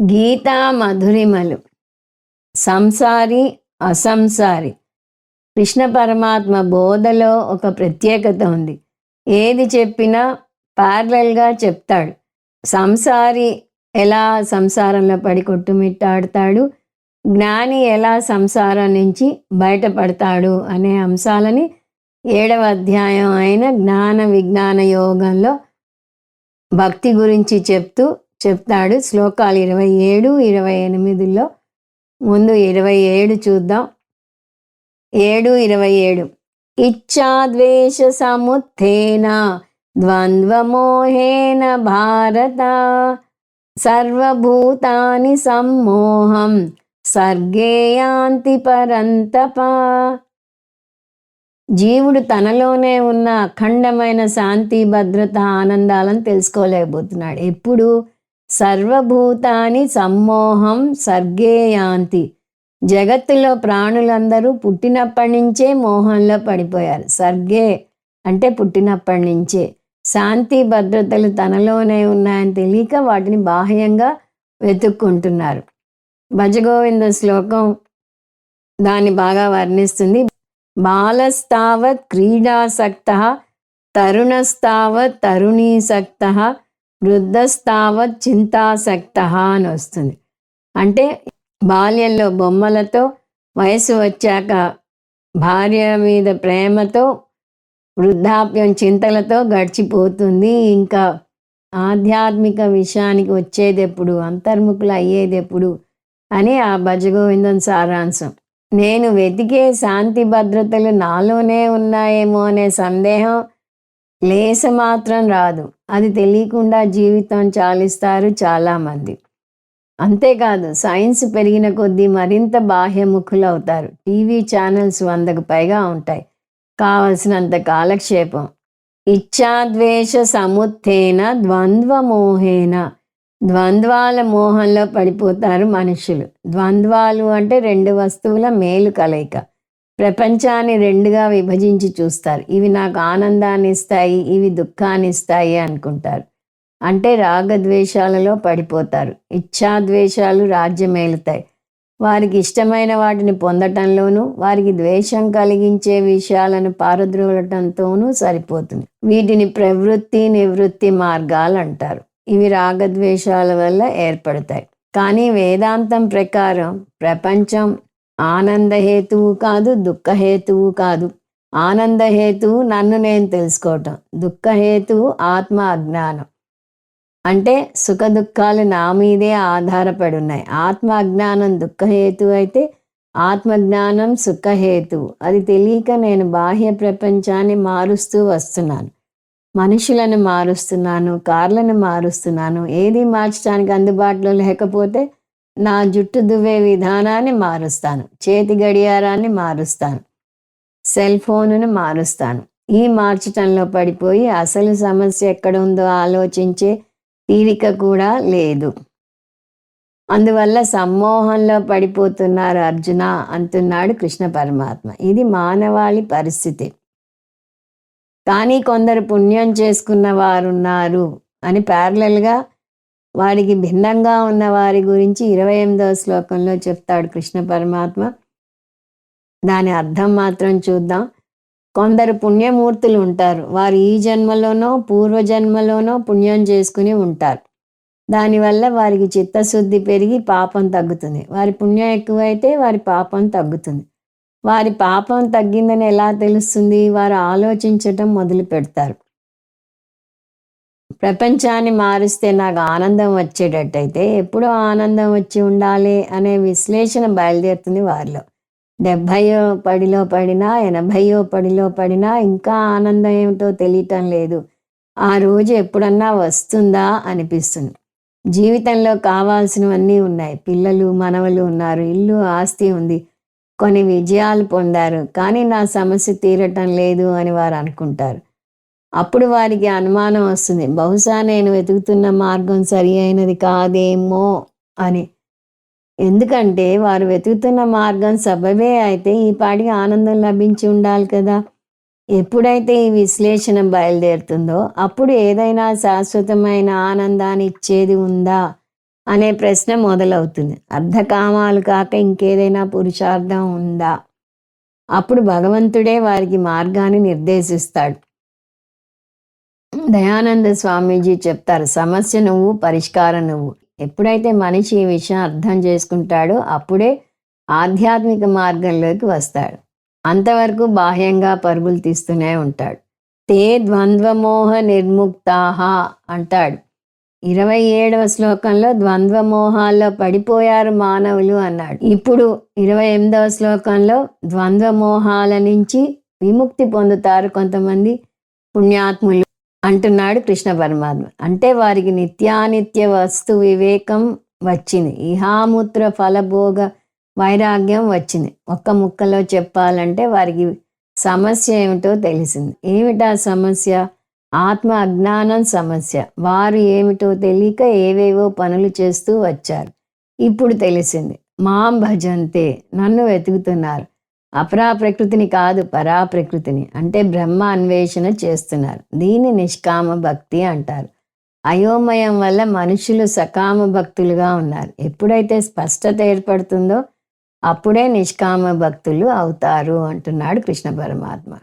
గీతా మధురిమలు. సంసారి అసంసారి. కృష్ణ పరమాత్మ బోధలో ఒక ప్రత్యేకత ఉంది. ఏది చెప్పినా ప్యారలల్గా చెప్తాడు. సంసారి ఎలా సంసారంలో పడి కొట్టుమిట్టాడుతాడు? జ్ఞాని ఎలా సంసారం నుంచి బయటపడతాడు అనే అంశాలని ఏడవ అధ్యాయం అయిన జ్ఞాన విజ్ఞాన యోగంలో భక్తి గురించి చెప్తూ చెప్తాడు. శ్లోకాలు ఇరవై ఏడు ఇరవై ఎనిమిదిలో ముందు ఇరవై ఏడు చూద్దాం. ఏడు ఇరవై ఏడు. ఇచ్చాద్వేష సముత్థేన ద్వంద్వమోహేన భారత సర్వభూతాని సమ్మోహం సర్గేయాంతి పరంతప. జీవుడు తనలోనే ఉన్న అఖండమైన శాంతి భద్రత ఆనందాలను తెలుసుకోలేకపోతున్నాడు. ఎప్పుడు సర్వభూతాని సమ్మోహం సర్గేయాంతి. జగత్తులో ప్రాణులందరూ పుట్టినప్పటి నుంచే మోహంలో పడిపోయారు. సర్గే అంటే పుట్టినప్పటి నుంచే. శాంతి భద్రతలు తనలోనే ఉన్నాయని తెలియక వాటిని బాహ్యంగా వెతుక్కుంటున్నారు. భజగోవింద శ్లోకం దాన్ని బాగా వర్ణిస్తుంది. బాలస్తావత్ క్రీడాసక్త తరుణస్తావత్ తరుణీసక్త వృద్ధస్థావత్ చింతాసక్త అని వస్తుంది. అంటే బాల్యంలో బొమ్మలతో వయసు వచ్చాక భార్య మీద ప్రేమతో వృద్ధాప్యం చింతలతో గడిచిపోతుంది. ఇంకా ఆధ్యాత్మిక విషయానికి వచ్చేది ఎప్పుడు అంతర్ముఖులు అయ్యేది ఎప్పుడు అని ఆ భజగోవిందం సారాంశం. నేను వెతికే శాంతి భద్రతలు నాలోనే ఉన్నాయేమో అనే సందేహం లేస మాత్రం రాదు. అది తెలియకుండా జీవితం చాలిస్తారు చాలామంది. అంతేకాదు సైన్స్ పెరిగిన కొద్దీ మరింత బాహ్యముఖులు అవుతారు టీవీ ఛానల్స్ వందకు పైగా ఉంటాయి. కావలసినంత కాలక్షేపం. ఇచ్ఛాద్వేష సముత్థేన ద్వంద్వమోహేన. ద్వంద్వాల మోహంలో పడిపోతారు మనుషులు. ద్వంద్వాలు అంటే రెండు వస్తువుల మేలు కలయిక. ప్రపంచాన్ని రెండుగా విభజించి చూస్తారు. ఇవి నాకు ఆనందాన్ని ఇస్తాయి ఇవి దుఃఖాన్ని ఇస్తాయి అనుకుంటారు. అంటే రాగద్వేషాలలో పడిపోతారు. ఇచ్ఛాద్వేషాలు రాజ్యమేలుతాయి. వారికి ఇష్టమైన వాటిని పొందటంలోనూ వారికి ద్వేషం కలిగించే విషయాలను పారద్రోలటంతోనూ సరిపోతుంది. వీటిని ప్రవృత్తి నివృత్తి మార్గాలు అంటారు ఇవి రాగద్వేషాల వల్ల ఏర్పడతాయి. కానీ వేదాంతం ప్రకారం ప్రపంచం ఆనందహేతువు కాదు దుఃఖహేతువు కాదు. ఆనందహేతువు నన్ను నేను తెలుసుకోవటం. దుఃఖహేతువు ఆత్మ అజ్ఞానం అంటే సుఖ దుఃఖాలు నా మీదే ఆధారపడి ఉన్నాయి ఆత్మ అజ్ఞానం దుఃఖహేతు అయితే ఆత్మజ్ఞానం సుఖహేతు అది తెలియక నేను బాహ్య ప్రపంచాన్ని మారుస్తూ వస్తున్నాను. మనుషులను మారుస్తున్నాను కార్లను మారుస్తున్నాను. ఏది మార్చడానికి అందుబాటులో లేకపోతే నా జుట్టు దువ్వే విధానాన్ని మారుస్తాను. చేతి గడియారాన్ని మారుస్తాను. సెల్ ఫోనును మారుస్తాను. ఈ మార్చటంలో పడిపోయి అసలు సమస్య ఎక్కడ ఉందో ఆలోచించే తీరిక కూడా లేదు. అందువల్ల సమ్మోహంలో పడిపోతున్నారు అర్జున అంటున్నాడు కృష్ణ పరమాత్మ. ఇది మానవాళి పరిస్థితి. కానీ కొందరు పుణ్యం చేసుకున్న వారున్నారు అని ప్యారలల్గా వారికి భిన్నంగా ఉన్న వారి గురించి ఇరవై ఎనిమిదవ శ్లోకంలో చెప్తాడు కృష్ణ పరమాత్మ. దాని అర్థం మాత్రం చూద్దాం. కొందరు పుణ్యమూర్తులు ఉంటారు. వారు ఈ జన్మలోనో పూర్వజన్మలోనో పుణ్యం చేసుకుని ఉంటారు. దానివల్ల వారికి చిత్తశుద్ధి పెరిగి పాపం తగ్గుతుంది. వారి పుణ్యం ఎక్కువైతే వారి పాపం తగ్గుతుంది. వారి పాపం తగ్గిందని ఎలా తెలుస్తుంది? వారు ఆలోచించటం మొదలు పెడతారు ప్రపంచాన్ని మారిస్తే నాకు ఆనందం వచ్చేటట్టయితే ఎప్పుడో ఆనందం వచ్చి ఉండాలి అనే విశ్లేషణ బయలుదేరుతుంది వారిలో. డెబ్భయో పడిలో పడినా ఎనభయో పడిలో పడినా ఇంకా ఆనందం ఏమిటో తెలియటం లేదు. ఆ రోజు ఎప్పుడన్నా వస్తుందా అనిపిస్తుంది. జీవితంలో కావాల్సినవన్నీ ఉన్నాయి. పిల్లలు మనవలు ఉన్నారు. ఇల్లు ఆస్తి ఉంది. కొన్ని విజయాలు పొందారు. కానీ నా సమస్య తీరటం లేదు అని వారు అనుకుంటారు. అప్పుడు వారికి అనుమానం వస్తుంది. బహుశా నేను వెతుకుతున్న మార్గం సరి అయినది కాదేమో అని. ఎందుకంటే వారు వెతుకుతున్న మార్గం సబబే అయితే ఈ పాటికి ఆనందం లభించి ఉండాలి కదా. ఎప్పుడైతే ఈ విశ్లేషణ బయలుదేరుతుందో అప్పుడు ఏదైనా శాశ్వతమైన ఆనందాన్ని ఇచ్చేది ఉందా అనే ప్రశ్న మొదలవుతుంది. అర్ధకామాలు కాక ఇంకేదైనా పురుషార్థం ఉందా? అప్పుడు భగవంతుడే వారికి మార్గాన్ని నిర్దేశిస్తాడు. దయానంద స్వామీజీ చెప్తారు సమస్య నువ్వు పరిష్కారం నువ్వు. ఎప్పుడైతే మనిషి ఈ విషయం అర్థం చేసుకుంటాడో అప్పుడే ఆధ్యాత్మిక మార్గంలోకి వస్తాడు. అంతవరకు బాహ్యంగా పరుగులు తీస్తూనే ఉంటాడు. తే ద్వంద్వమోహ నిర్ముక్తాహ అంటాడు. ఇరవై ఏడవ శ్లోకంలో ద్వంద్వమోహాల్లో పడిపోయారు మానవులు అన్నాడు. ఇప్పుడు ఇరవై ఎనిమిదవ శ్లోకంలో ద్వంద్వమోహాల నుంచి విముక్తి పొందుతారు కొంతమంది పుణ్యాత్ములు. అంటున్నాడు కృష్ణ పరమాత్మ. అంటే వారికి నిత్యానిత్య వస్తు వివేకం వచ్చింది. ఇహాముత్ర ఫలభోగ వైరాగ్యం వచ్చింది. ఒక్క ముక్కలో చెప్పాలంటే వారికి సమస్య ఏమిటో తెలిసింది. ఏమిటా సమస్య? ఆత్మ అజ్ఞానం సమస్య. వారు ఏమిటో తెలియక ఏవేవో పనులు చేస్తూ వచ్చారు. ఇప్పుడు తెలిసింది మాం భజంతే నన్ను వెతుకుతున్నారు. అపరా ప్రకృతిని కాదు పరా ప్రకృతిని అంటే బ్రహ్మ అన్వేషణ చేస్తున్నారు. దీన్ని నిష్కామ భక్తి అంటారు. అయోమయం వల్ల మనుషులు సకామ భక్తులుగా ఉన్నారు. ఎప్పుడైతే స్పష్టత ఏర్పడుతుందో అప్పుడే నిష్కామ భక్తులు అవుతారు అంటున్నాడు కృష్ణ పరమాత్మ.